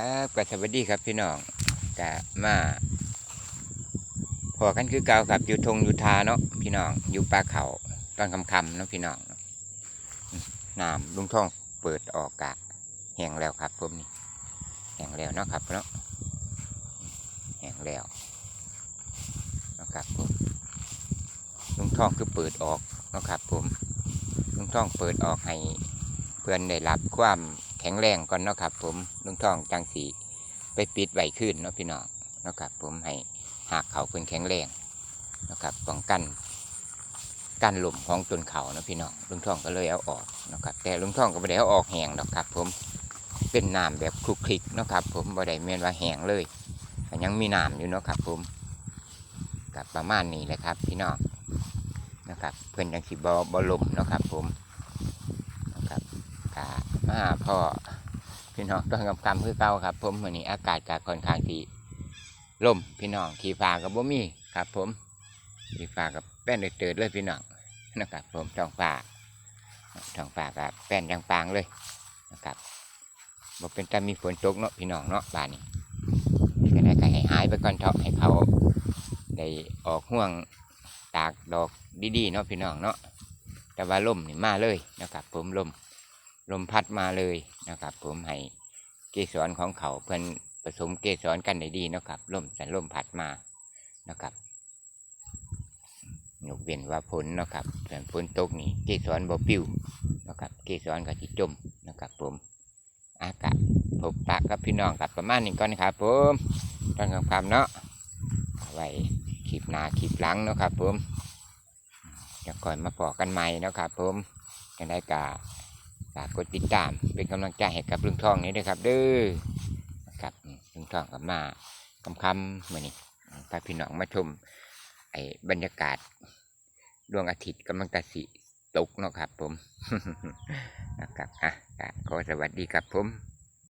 ครับก็สวัสดีครับพี่น้องกะมาพอกันคือเก่ากับอยู่ทงอยู่ทาเนาะพี่น้องอยู่ปลาเขาตอนคำๆเนาะพี่น้องน้ำลุงท่องเปิดออกกะแห้งแล้วครับผมนี่แห้งแล้วเนาะครับเนาะแห้งแล้วเนาะครับผมลุงท่องคือเปิดออกเนาะครับผมลุงท่องเปิดออกให้เพื่อนได้รับความ ข็งแรงก่อนเนาะครับ ผมลุงทองจังสีไปปิดไว้ขึ้นเนาะพี่น้องเนาะครับ ผมให้หากเขาเพิ่นแข็งแรงเนาะครับป้องกันการหล่มของต้นเขาเนาะพี่น้องลุงทองก็เลยเอาออกเนาะครับแต่ลุงทองก็ไม่ได้เอาออกแห้งดอกครับ ผมเป็นน้ำแบบคลุกคลิกเนาะครับ ผมบ่ได้เม่นว่าแห้งเลยยังมีน้ำอยู่เนาะครับ ผมกับประมาณนี้แหละครับ พี่น้องนะครับ เพื่อนจังสีบอบอลมเนาะครับ ผม กามาพ่อพี่น้องต้องกำกำคือเก่าครับ ผมวันนี้อากาศกาค่อนข้างที่ลมพี่น้องขี่ฟ้ากับบ่มีครับ ผมขี่ฟ้ากับแป้นเติดเลยพี่น้องนะครับผมท้องฟ้าท้องฟ้ากับแป้นยังปางเลยนะครับบ่เป็นแต่มีฝนตกเนาะพี่น้องเนาะบ้านนี้ก็ได้ก็ให้หายไปก่อนเถอะให้เขาได้ออกห่วงตากดอกดีๆเนาะพี่น้องเนาะแต่ว่าลมนี่มาเลยนะครับผมลม ลมพัดมาเลยนะครับ ผมให้เกสรของเขาเพื่อนผสมเกสรกันได้ดีนะครับลมสันลมพัดมานะครับยกเว้นว่าฝนนะครับส่วนฝนตกนี่เกสรบ่ปิวนะครับ เกสรก็สิจมนะครับ ผมอากาศพบปะกับพี่น้องกับประมาณนี้ก่อนครับ ผมตอนคำเนาะเอาไว้คลิปหนาคลิปหลังนะครับ ผมจะก่อนมาพอกกันใหม่นะครับ ผมกันได้กา ฝากกดติดตามเป็นกำลังใจให้กับลุงทองนี้ด้วยครับ เด้อนะครับลุงทองกับมาคำคำมื่อนี้พาพี่น้องมาชมไอ้บรรยากาศดวงอาทิตย์กำลังตะสิตกเนาะครับ ผมนะครับอะก็ขอสวัสดีครับผม